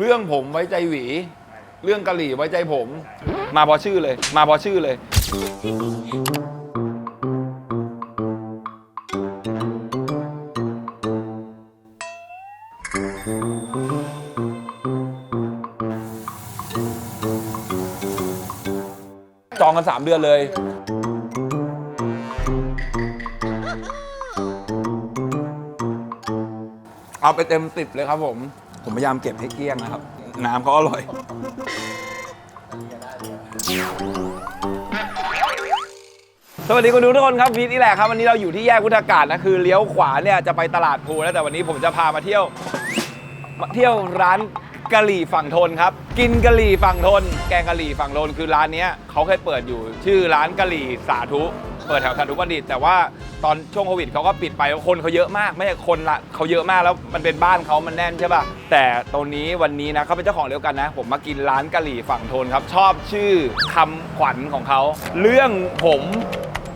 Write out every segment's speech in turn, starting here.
เรื่องผมไว้ใจหวี เรื่องกะหรี่ไว้ใจผม มาพอชื่อเลย มาพอชื่อเลย จองกัน 3 เดือนเลย เอาไปเต็มสิบเลยครับผม ผมพยายามเก็บให้เกลี้ยงนะครับ น้ำเขาอร่อย สวัสดีคุณดูทุกคนครับพีนี่แหละครับวันนี้เราอยู่ที่แยกพุทธากาศนะคือเลี้ยวขวาเนี่ยจะไปตลาดภูแล้วแต่วันนี้ผมจะพามาเที่ยวมาเที่ยวร้านกะหรี่ฝั่งทนครับ กินกะหรี่ฝั่งทน แกงกะหรี่ฝั่งทนคือร้านเนี้ยเขาเคยเปิดอยู่ ชื่อร้านกะหรี่สาธุ เปิดแถวสาธุบัณฑิต แต่ว่า ตอนช่วงโควิดเขาก็ปิดไปคนเขาเยอะมาก ไม่ใช่คนละเขาเยอะมากแล้วมันเป็นบ้านเขามันแน่นใช่ป่ะแต่ตรงนี้วันนี้นะเขาเป็นเจ้าของเดียวกันนะ ผมมากินร้านกะหรี่ฝั่งทนครับ ชอบชื่อคำขวัญของเขาเรื่องผม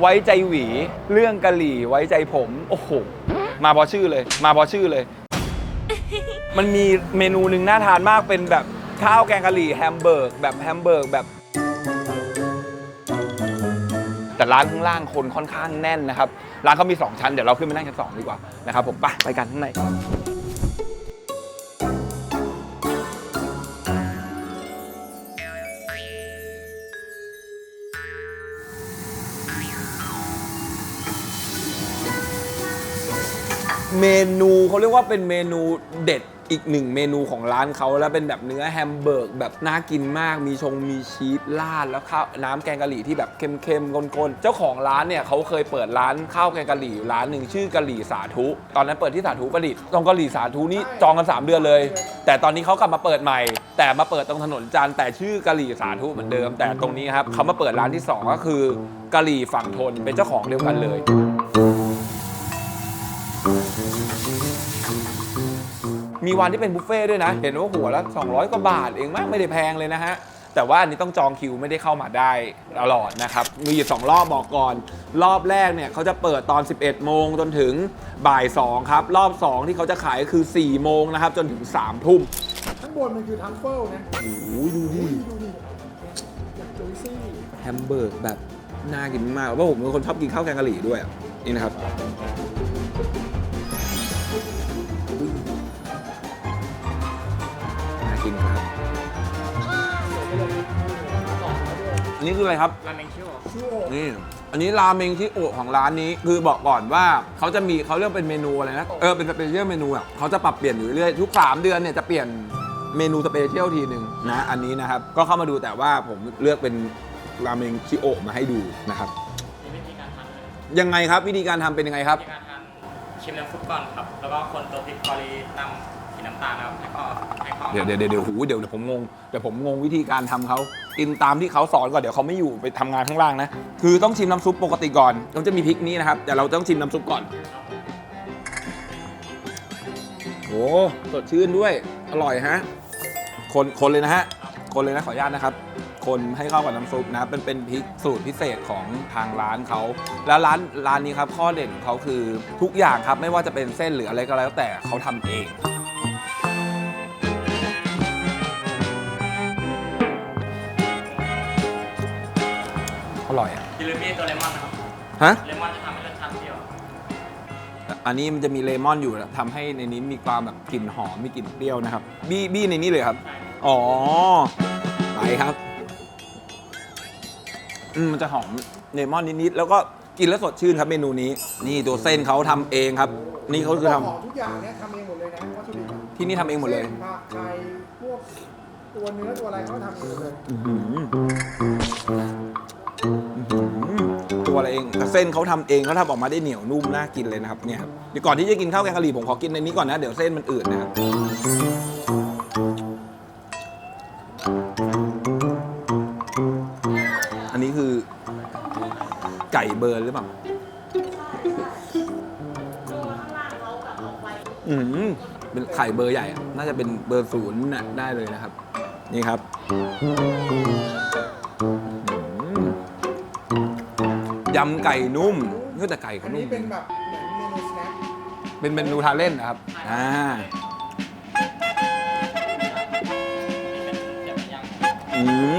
ไว้ใจหวี เรื่องกะหรี่ไว้ใจผมโอ้โหมาพอชื่อเลย มาพอชื่อเลย มันมีเมนูหนึ่งน่าทานมากเป็นแบบข้าวแกงกะหรี่แฮมเบอร์กแบบแฮมเบอร์กแบบ แต่ร้านข้างล่างคนค่อนข้างแน่นนะครับ ร้านเขามี 2 ชั้น เดี๋ยวเราขึ้นไปนั่งชั้นสองดีกว่านะครับผมไปไปกันข้างในเมนูเขาเรียกว่าเป็นเมนูเด็ด อีกหนึ่งเมนูของร้านเขาแล้วเป็นแบบเนื้อแฮมเบอร์กแบบน่ากินมากมีชงมีชีสราดแล้วข้าวน้ำแกงกะหรี่ที่แบบเค็มๆข้นๆเจ้าของร้านเนี่ยเขาเคยเปิดร้านข้าวแกงกะหรี่อยู่ร้านหนึ่งชื่อกะหรี่สาธุ ตอนนั้นเปิดที่สาธุประดิษฐ์ตรงกะหรี่สาธุนี่จองกัน 3 เดือนเลย แต่ตอนนี้เขากลับมาเปิดใหม่ แต่มาเปิดตรงถนนจันทร์แต่ชื่อกะหรี่สาธุเหมือนเดิม แต่ตรงนี้ครับเขามาเปิดร้านที่สองก็คือกะหรี่ฝั่งทนเป็นเจ้าของเดียวกันเลย มีวันที่เป็นบุฟเฟ่ต์ด้วยนะ เห็นว่าหัวละ200 กว่าบาทเองมากไม่ได้แพงเลยนะฮะ แต่ว่าอันนี้ต้องจองคิวไม่ได้เข้ามาได้ตลอดนะครับ มีอยู่สองรอบบอกก่อน รอบแรกเนี่ยเขาจะเปิดตอน 11 โมงจนถึงบ่าย 2 ครับ รอบ 2 ที่เขาจะขายคือ 4 โมงนะครับ จนถึง 3 ทุ่มข้างบนมันคือทัฟเฟิลนะโอ้ยดูดิดูดิอยากจุยซี่แฮมเบอร์กแบบน่ากินมากเพราะผมเป็นคนชอบกินข้าวแกงกะหรี่ด้วยอะนี่นะครับ นนี้คืออะไรครับ ราเมงชิโอชิโอนี่ อันนี้ราเมงที่โอะของร้านนี้ คือบอกก่อนว่าเขาจะมีเขาเรียกเป็นเมนูอะไรนะ เออ เป็นสเปเชียลเมนูอะเขาจะปรับเปลี่ยนอยู่เรื่อยๆทุก 3 เดือนเนี่ยจะเปลี่ยนเมนูสเปเชียลทีหนึ่งนะ อันนี้นะครับ ก็เข้ามาดูแต่ว่าผมเลือกเป็นราเมงชิโอะมาให้ดูนะครับ มีวิธีการทำเลยยังไงครับวิธีการทำเป็นยังไงครับ วิธีการทำชิมน้ำซุปก่อนครับ แล้วก็คนตัวพริกคอรีนำสี น้ำตาลนะครับให้เข้าให้เขาเดี๋ยวเดี๋ยวเดี๋ยวเดี๋ยวหูเดี๋ยวเดี๋ยวผมงงเดี๋ยวผมงงวิธีการทำเขากินตามที่เขาสอนก่อนเดี๋ยวเขาไม่อยู่ไปทำงานข้างล่างนะ คือต้องชิมน้ำซุปปกติก่อนต้องจะมีพริกนี้นะครับแต่เราต้องชิมน้ำซุปก่อนโอ้สดชื่นด้วยอร่อยฮะคนคนเลยนะฮะคนเลยนะขออนุญาตนะครับ คนให้เข้ากับน้ำซุปนะครับเป็นเป็นพริกสูตรพิเศษของทางร้านเขาแล้วร้านร้านนี้ครับข้อเด่นของเขาคือทุกอย่างครับไม่ว่าจะเป็นเส้นหรืออะไรก็แล้วแต่เขาทำเอง ฮะ เลมอนจะทำให้รสชาติเปรี้ยวอันนี้มันจะมีเลมอนอยู่นะทำให้ในนี้มีความแบบกลิ่นหอมมีกลิ่นเปรี้ยวนะครับ บี้บี้ในนี้เลยครับ อ๋อ ไปครับ อืมมันจะหอมเลมอนนิดๆแล้วก็กินแล้วสดชื่นครับเมนูนี้ นี่ตัวเส้นเขาทำเองครับ นี่เขาคือทำของทุกอย่างเนี่ยทำเองหมดเลยนะวัตถุดิบที่นี่ทำเองหมดเลย ส้นผักไข่พวกตัวเนื้อตัวอะไรเขาทำเองหมดเลย อื้อหืออื้อหือ ตัวอะไรเองแต่เส้นเขาทำเองเขาทำออกมาได้เหนียวนุ่มน่ากินเลยนะครับเนี่ยครับเดี๋ยวก่อนที่จะกินข้าวแกงกะหรี่ผมขอกินในนี้ก่อนนะเดี๋ยวเส้นมันอืดนะครับอันนี้คือ ไก่เบิร์นหรือเปล่าอืมเป็นไข่เบอร์ใหญ่อะน่าจะเป็นเบอร์ศูนย์น่ะได้เลยนะครับ นี่ครับ ยำไก่นุ่มเฮ้ยแต่ไก่อัเขานนุ่นี้มเป็นแบบเหมือนเมนูสแน็คเป็นเมนูทานเล่นนะครับอ่า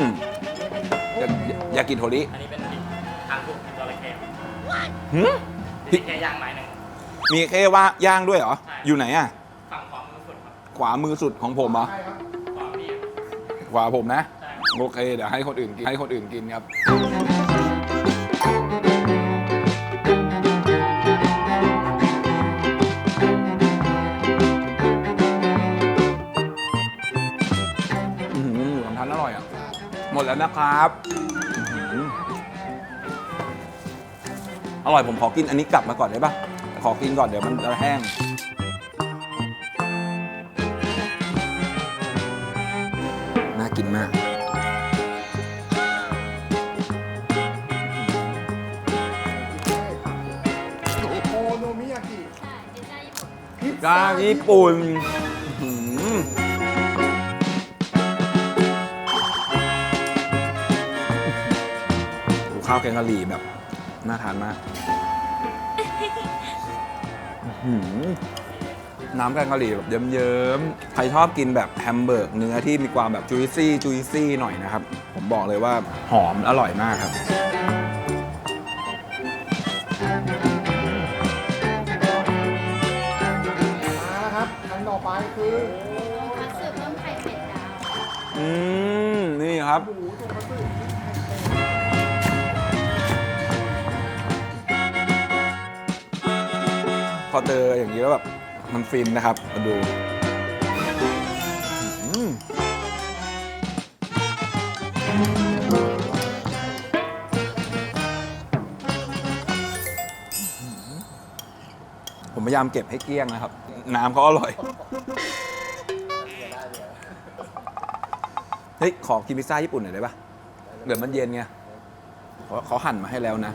มอยากอยากกินโทริอันนี้เป็นพริกทางคุกจระเข้หืม พริกแค่ย่างไม้หนึ่ง มีแค่ว่าย่างด้วยเหรอ ใช่ อยู่ไหนอะ ฝั่งขวามือสุดครับขวามือสุดของผมเหรอ ใช่ครับ ขวาพี่ขวาผมนะ ใช่ โอเค เดี๋ยวให้คนอื่นกิน ให้คนอื่นกินครับ หมดแล้วนะครับอื้อหืออร่อยผมขอกินอันนี้กลับมาก่อนได้ปะขอกินก่อนเดี๋ยวมันจะแห้ง น่ากินมาก โอโนมิยากิใช่พิซซ่าญี่ปุ่นพิซกาญี่ปุ่นอื้อหือาวแกงกะหรี่แบบน่าทานมากอื้อหือน้ำแกงกะหรี่แบบเยิ้มๆ ใครชอบกินแบบแฮมเบอร์กเนื้อที่มีความแบบจุยซี่จุยซี่หน่อยนะครับ ผมบอกเลยว่าหอมอร่อยมากครับ มาแล้วครับอันต่อไปคือ คัตสึต้มไข่เป็ดดาว อืม นี่ครับหมูตัว อเจออย่างนี้แล้วแบบมันฟินนะครับ มาดูผมพยายามเก็บให้เกลี้ยงนะครับ น้ำเขาอร่อย เฮ้ย ขอกินพิซซ่าญี่ปุ่นหน่อยได้ปะเดี๋ยวมันเย็นไงเขาเขาหั่นมาให้แล้วนะ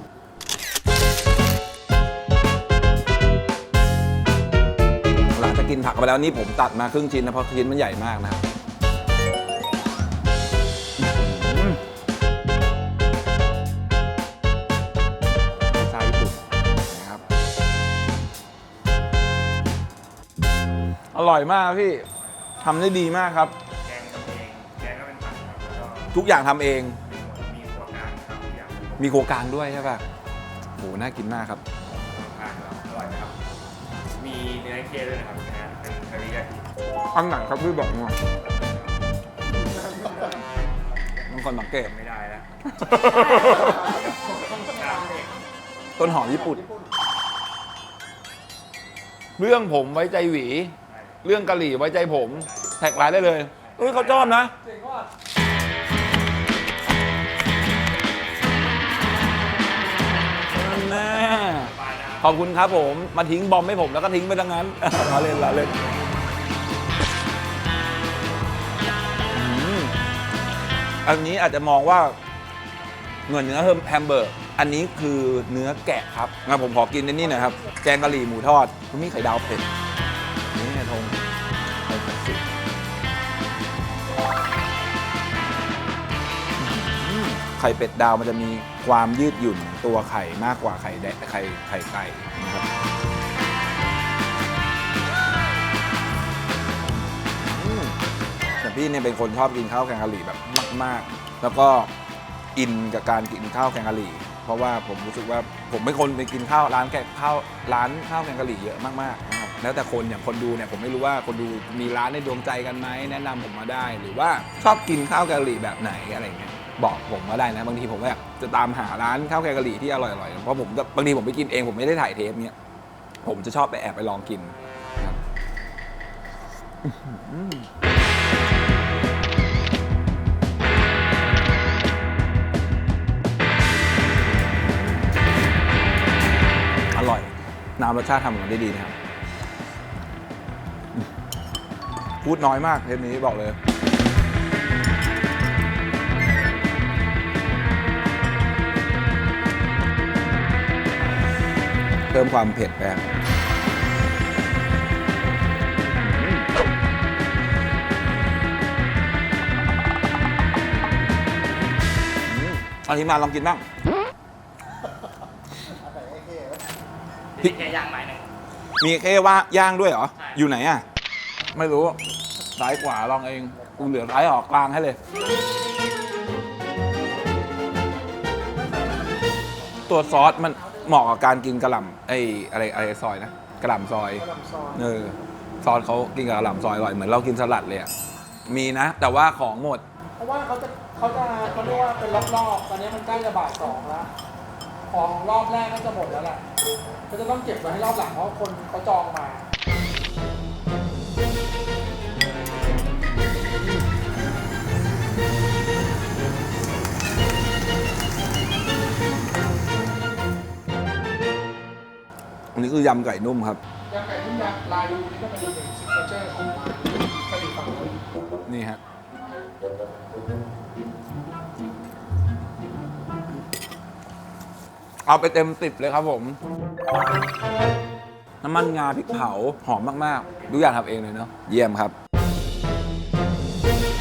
หลังจากกินผักไปแล้วนี่ผมตัดมาครึ่งชิ้นนะเพราะชิ้นมันใหญ่มากนะครับอื้อหือพิซซ่าญี่ปุ่นนะครับอร่อยมากพี่ทำได้ดีมากครับ แกงทำเองแกงก็เป็นผักครับแล้วก็ทุกอย่างทำเอง มีครัวกลางครับทุกอย่าง มีโครงการด้วยใช่ป่ะโหน่ากินมากครับ เนื้อเคด้วยนะครับนะฮะเป็นเทอริยากิอันไหนครับพี่บอกมามันคนสังเกต ไม่ได้แล้วต้นหอมญี่ปุ่น เรื่องผมไว้ใจหวี เรื่องกะหรี่ไว้ใจผม แท็กไลน์ได้เลยอุ้ยเขาชอบนะเจ๋งว่ะ ขอบคุณครับผม มาทิ้งบอมให้ผมแล้วก็ทิ้งไปทั้งนั้น ลาเล่นลาเล่นอันนี้อาจจะมองว่าเงินเนื้อแฮมเบอร์กอันนี้คือเนื้อแกะครับงั้นผมขอกินในนี่หน่อยครับ แกงกะหรี่หมูทอดมันมีไข่ดาวเผ็ด นี่ไงทงไข่ผัดสิไข่เป็ดดาวมันจะมี ความยืดหยุ่นของตัวไข่มากกว่าไข่แดะไข่ไข่ไก่นะครับอืมแต่พี่เนี่ยเป็นคนชอบกินข้าวแกงกะหรี่แบบมาก ๆ แล้วก็อินกับการกินข้าวแกงกะหรี่ เพราะว่าผมรู้สึกว่าผมเป็นคนไปกินข้าวร้านแกงข้าวร้านข้าวแกงกะหรี่เยอะมากๆนะครับแล้วแต่คนอย่างคนดูเนี่ยผมไม่รู้ว่าคนดูมีร้านในดวงใจกันไหมแนะนำผมมาได้ หรือว่าชอบกินข้าวแกงกะหรี่แบบไหนอะไรเงี้ย บอกผมมาได้นะ บางทีผมแบบจะตามหาร้านข้าวแกงกะหรี่ที่อร่อยๆเพราะผมจะบางทีผมไปกินเองผมไม่ได้ถ่ายเทปเนี่ยผมจะชอบไปแอบไปลองกินครับอื้อหืออร่อย น้ำรสชาติทำออกมาได้ดีนะครับ พูดน้อยมากเทปนี้บอกเลย เพิ่มความเผ็ดไปครับอาทีมาลองกินบ้างพี่แค่ย่างไม้หนึงมีแค่ว่าย่างด้วยเหรอ อยู่ไหนอะ ไม่รู้ ซ้ายกว่าลองเอง กูเหลือซ้ายออกกลางให้เลย ตัวซอสมัน เหมาะกับการกินกระหล่ำไอ้อะไรอะไรซอยนะกระหล่ำซอยกระหล่ำซอยเออซอสเขากินกับกระหล่ำซอยอร่อยเหมือนเรากินสลัดเลยอะมีนะ แต่ว่าของหมด เพราะว่าเขาจะเขาจะเขาเรียกว่าเป็นรอบๆตอนนี้มันใกล้จะบ่ายสองแล้วของรอบแรกน่าจะหมดแล้วแหละก็จะต้องเก็บไว้ให้รอบหลังเพราะคนเขาจองมา นนี้คือยำไก่นุ่มครับยำไก่ทุ่มยำลายดูนี่ก็เป็นหนึ่งซิกเนเจอร์ของร้านกะหรี่ฝั่งทนนี่ฮะเอาไปเต็มสิบเลยครับผม น้ำมันงาพริกเผาหอมมากๆ ดูอย่างทำเองเลยเนาะเยี่ยมครับ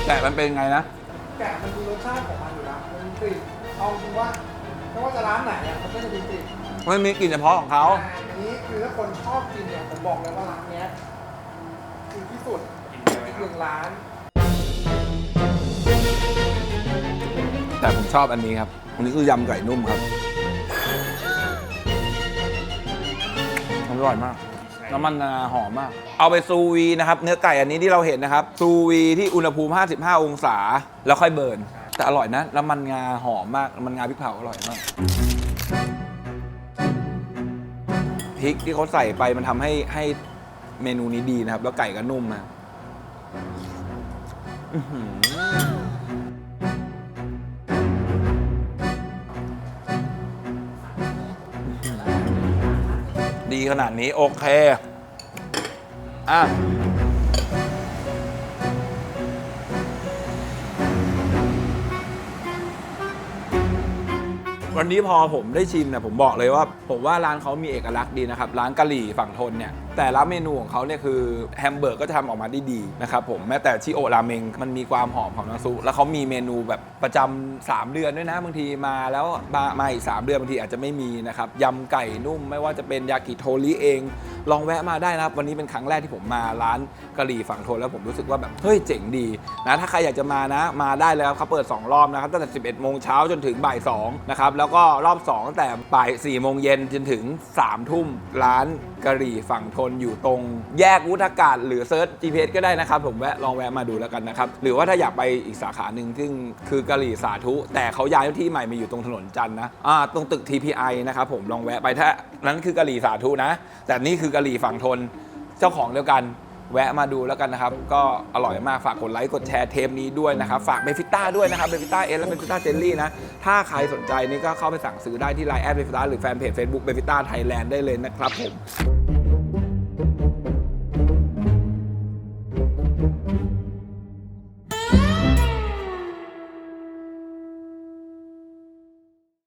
แต่มันเป็นไงนะแกะมันมีรสชาติของมันอยู่แล้วมันมีกลิ่นเอาจริงว่าไม่ว่าจะร้านไหนอะมันก็จะมีกลิ่น มันมีกลิ่นเฉพาะของเขาแต่อันนี้คือถ้าคนชอบกินเนี่ยผมบอกเลยว่าร้านเนี้ยคือที่สุดกินเยอะไหมอีกคหรับนึ่งร้านแต่ผมชอบอันนี้ครับอันนี้คือยำไก่นุ่มครับอร่อยมาก น้ำมันงาหอมมาก เอาไปซูวีนะครับ เนื้อไก่อันนี้ที่เราเห็นนะครับ ซูวีที่อุณหภูมิ 55 องศา แล้วค่อยเบิร์น แต่อร่อยนะ น้ำมันงาหอมมาก น้ำมันงาพริกเผาอร่อยมาก พริกที่เขาใส่ไปมันทำให้ให้เมนูนี้ดีนะครับ แล้วไก่ก็นุ่มนะอื้อหือดีขนาดนี้ โอเค อะ วันนี้พอผมได้ชิมเนี่ยผมบอกเลยว่า ผมว่าร้านเขามีเอกลักษณ์ดีนะครับ ร้านกะหรี่ฝั่งทนเนี่ย แต่ละเมนูของเขาเนี่ยคือแฮมเบอร์กก็จะทำออกมาได้ดีนะครับผมแม้แต่ชิโอราเมงมันมีความหอมของน้ำซุปแล้วเขามีเมนูแบบประจำ3 เดือนด้วยนะบางทีมาแล้วมามาอีก3เดือนบางทีอาจจะไม่มีนะครับยำไก่นุ่มไม่ว่าจะเป็นยากิโทริเอง ลองแวะมาได้นะครับ วันนี้เป็นครั้งแรกที่ผมมาร้านกะหรี่ฝั่งทนแล้วผมรู้สึกว่าแบบเฮ้ยเจ๋งดีนะถ้าใครอยากจะมานะมาได้เลยครับเขาเปิด 2 รอบนะครับตั้งแต่ 11 โมงเช้าจนถึงบ่าย2นะครับแล้วก็รอบ2ตั้งแต่บ่าย4โมงเย็นจนถึง3ทุ่มร้านกะหรี่ฝั่งทนอยู่ตรงแยกวุฒากาศ หรือเซิร์ช GPS ก็ได้นะครับ ผมแวะลองแวะมาดูแล้วกันนะครับ หรือว่าถ้าอยากไปอีกสาขาหนึ่งซึ่งคือกะหรี่สาธุ แต่เขาย้ายที่ใหม่มาอยู่ตรงถนนจันทร์นะอ่าตรงตึก TPI นะครับผมลองแวะไปถ้านั้นคือกะหรี่สาธุนะ แต่นี่คือกะหรี่ฝั่งทนเจ้าของเดียวกันแวะมาดูแล้วกันนะครับ ก็อร่อยมากฝากกดไลค์กดแชร์เทปนี้ด้วยนะครับ ฝากเบฟิต้าด้วยนะครับเบฟิต้าเอและเบฟิต้าเจลลี่นะ ถ้าใครสนใจนี่ก็เข้าไปสั่งซื้อได้ที่ไลน์แอดเบฟิต้าหรือแฟนเพจ Facebook เบฟิต้าไทยแลนด์ได้เลยนะครับผม